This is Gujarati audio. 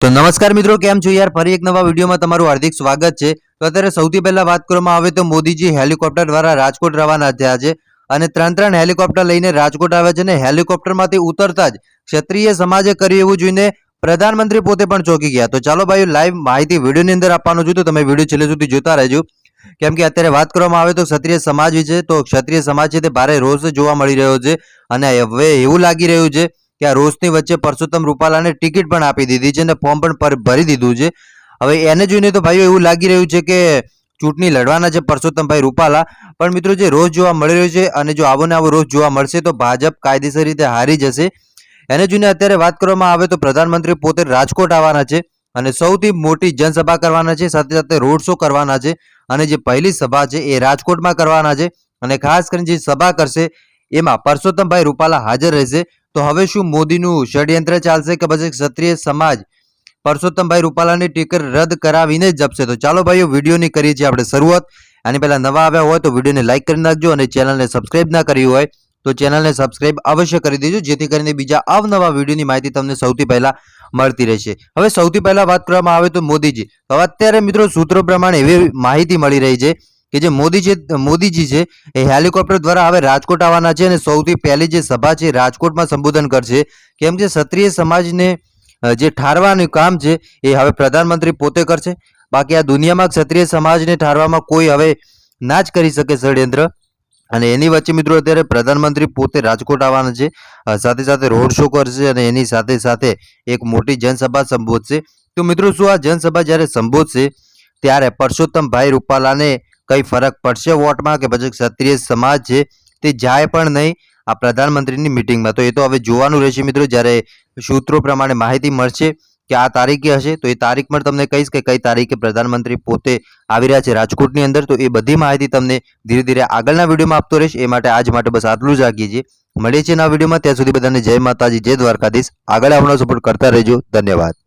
તો નમસ્કાર મિત્રો, કેમ છો યાર? ફરી એક નવા વિડીયોમાં તમારું હાર્દિક સ્વાગત છે. તો અત્યારે સૌથી પહેલા વાત કરવામાં આવે તો મોદીજી હેલિકોપ્ટર દ્વારા રાજકોટ રવાના થયા છે અને ત્રણ ત્રણ હેલિકોપ્ટર લઈને રાજકોટ આવ્યા છે અને હેલિકોપ્ટરમાંથી ઉતરતા જ ક્ષત્રિય સમાજે કર્યું એવું જોઈને પ્રધાનમંત્રી પોતે પણ ચોંકી ગયા. તો ચાલો ભાઈ લાઈવ માહિતી વિડીયોની અંદર આપવાનું છું. તો તમે વીડિયો છેલ્લે સુધી જોતા રહેજો. કેમ કે અત્યારે વાત કરવામાં આવે તો ક્ષત્રિય સમાજ વિશે તો ક્ષત્રિય સમાજ છે તે ભારે રોષ જોવા મળી રહ્યો છે અને હવે એવું લાગી રહ્યું છે કે આ રોષની વચ્ચે પરસોત્તમ રૂપાલાને ટિકિટ પણ આપી દીધી છે અને ફોર્મ પણ ભરી દીધું છે. હવે એને જોઈને તો ભાઈઓ એવું લાગી રહ્યું છે કે ચૂંટણી લડવાના છે પરસોત્તમભાઈ રૂપાલા. પણ મિત્રો જે રોજ જોવા મળી રહ્યો છે અને જો આવો ને આવો રોજ જોવા મળશે તો ભાજપ કાયદેસર રીતે હારી જશે. એને જોઈને અત્યારે વાત કરવામાં આવે તો પ્રધાનમંત્રી પોતે રાજકોટ આવવાના છે અને સૌથી મોટી જનસભા કરવાના છે, સાથે સાથે રોડ શો કરવાના છે અને જે પહેલી સભા છે એ રાજકોટમાં કરવાના છે. અને ખાસ કરીને જે સભા કરશે એમાં પરસોત્તમભાઈ રૂપાલા હાજર રહેશે. તો હવે શું મોદીનું ષડયંત્ર ચાલશે કે પછી ક્ષત્રિય સમાજ પરસોત્તમભાઈ રૂપાલાની ટિકિટ રદ કરાવીને જ જપશે? તો ચાલો ભાઈઓ, વિડીયોની કરીએ છીએ આપણે શરૂઆત. આની પહેલાં નવા આવ્યા હોય તો વિડીયોને લાઇક કરી નાખજો અને ચેનલને સબસ્ક્રાઇબ ના કરી હોય તો ચેનલને સબસ્ક્રાઇબ અવશ્ય કરી દેજો, જેથી કરીને બીજા અવનવા વિડીયોની માહિતી તમને સૌથી પહેલા મળતી રહેશે. હવે સૌથી પહેલા વાત કરવામાં આવે તો મોદીજી. તો અત્યારે મિત્રો સૂત્રો પ્રમાણે એવી માહિતી મળી રહી છે કે જે મોદી જે, મોદીજી છે, એ હેલિકોપ્ટર દ્વારા હવે રાજકોટ આવવાના છે અને સૌથી પહેલી જે સભા છે રાજકોટમાં સંબોધન કરશે. કેમ કે ક્ષત્રિય સમાજને જે ઠારવાનું કામ છે એ હવે પ્રધાનમંત્રી પોતે કરશે. બાકી આ દુનિયામાં ક્ષત્રિય સમાજને ઠારવામાં કોઈ હવે ના જ કરી શકે ષડયંત્ર. અને એની વચ્ચે મિત્રો અત્યારે પ્રધાનમંત્રી પોતે રાજકોટ આવવાના છે. સાથે સાથે રોડ શો કરશે અને એની સાથે સાથે એક મોટી જનસભા સંબોધશે. તો મિત્રો શું આ જનસભા જ્યારે સંબોધશે, ત્યારે પરસોત્તમભાઈ રૂપાલાને કઈ ફરક પડશે વોટમાં કે પછી ક્ષત્રિય સમાજ છે તે જાય પણ નહીં આ પ્રધાનમંત્રીની મિટિંગમાં તો એ તો હવે જોવાનું રહેશે મિત્રો, જ્યારે સૂત્રો પ્રમાણે માહિતી મળશે કે આ તારીખે હશે, તો એ તારીખ પણ તમને કહીશ કે કઈ તારીખે પ્રધાનમંત્રી પોતે આવી રહ્યા છે રાજકોટની અંદર. તો એ બધી માહિતી તમને ધીરે ધીરે આગળના વિડીયોમાં આપતો રહીશ. એ માટે આજ માટે બસ આટલું જ રાખીએ છીએ. મળીએ છીએ નવા વિડીયોમાં. ત્યાં સુધી બધાને જય માતાજી, જય દ્વારકાધીશ. આગળ આપણો સપોર્ટ કરતા રહેજો. ધન્યવાદ.